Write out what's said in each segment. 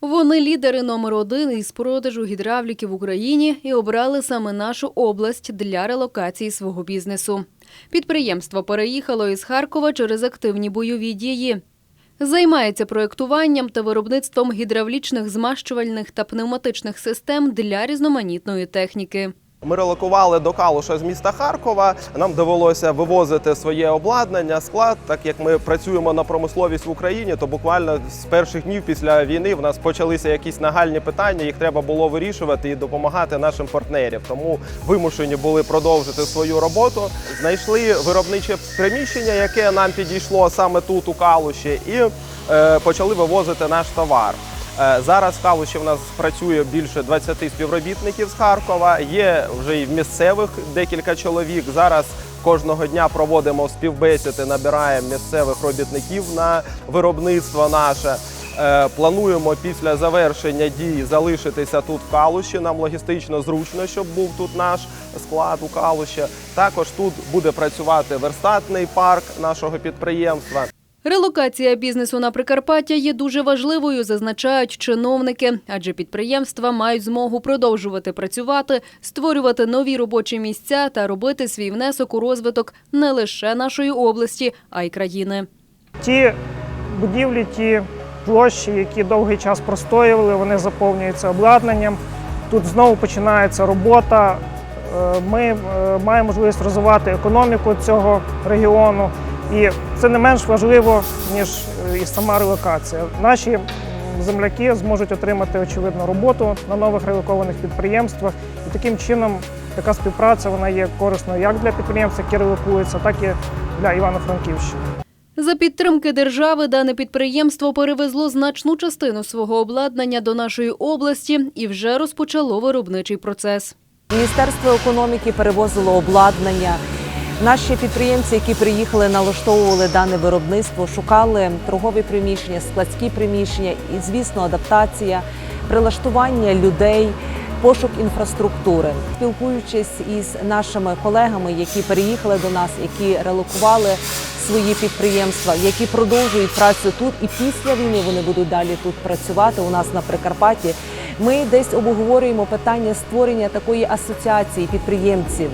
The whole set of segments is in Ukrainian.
Вони лідери номер один із продажу гідравліки в Україні і обрали саме нашу область для релокації свого бізнесу. Підприємство переїхало із Харкова через активні бойові дії. Займається проєктуванням та виробництвом гідравлічних змащувальних та пневматичних систем для різноманітної техніки. Ми релокували до Калуша з міста Харкова. Нам довелося вивозити своє обладнання, склад. Так як ми працюємо на промисловість в Україні, то буквально з перших днів після війни в нас почалися якісь нагальні питання. Їх треба було вирішувати і допомагати нашим партнерам. Тому вимушені були продовжити свою роботу. Знайшли виробниче приміщення, яке нам підійшло саме тут у Калуші, і е, почали вивозити наш товар. Е, Зараз в Калуші в нас працює більше 20 співробітників з Харкова. Є вже і в місцевих декілька чоловік. Зараз кожного дня проводимо співбесіди, набираємо місцевих робітників на виробництво наше. Е, Плануємо після завершення дій залишитися тут в Калуші. Нам логістично зручно, щоб був тут наш склад у Калуші. Також тут буде працювати верстатний парк нашого підприємства. Релокація бізнесу на Прикарпаття є дуже важливою, зазначають чиновники, адже підприємства мають змогу продовжувати працювати, створювати нові робочі місця та робити свій внесок у розвиток не лише нашої області, а й країни. Ті будівлі, ті площі, які довгий час простоювали, вони заповнюються обладнанням. Тут знову починається робота. Е, Ми е, маємо можливість розвивати економіку цього регіону, і це не менш важливо, ніж е, і сама релокація. Наші земляки зможуть отримати очевидно роботу на нових релокованих підприємствах, і таким чином така співпраця вона є корисною як для підприємств, які релокуються, так і для Івано-Франківщини. За підтримки держави дане підприємство перевезло значну частину свого обладнання до нашої області і вже розпочало виробничий процес. Міністерство економіки перевозило обладнання. Наші підприємці, які приїхали, налаштовували дане виробництво, шукали торгові приміщення, складські приміщення і, звісно, адаптація, прилаштування людей, пошук інфраструктури. Спілкуючись із нашими колегами, які переїхали до нас, які релокували свої підприємства, які продовжують працю тут, і після війни вони будуть далі тут працювати у нас на Прикарпатті. Ми десь обговорюємо питання створення такої асоціації підприємців,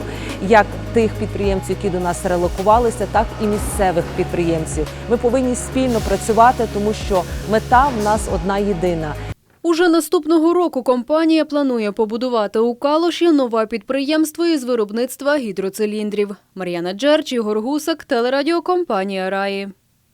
як тих підприємців, які до нас релокувалися, так і місцевих підприємців. Ми повинні спільно працювати, тому що мета в нас одна єдина. Уже наступного року компанія планує побудувати у Калуші нове підприємство із виробництва гідроциліндрів. Мар'яна Джерч, Ігор Гусак, телерадіокомпанія Раї.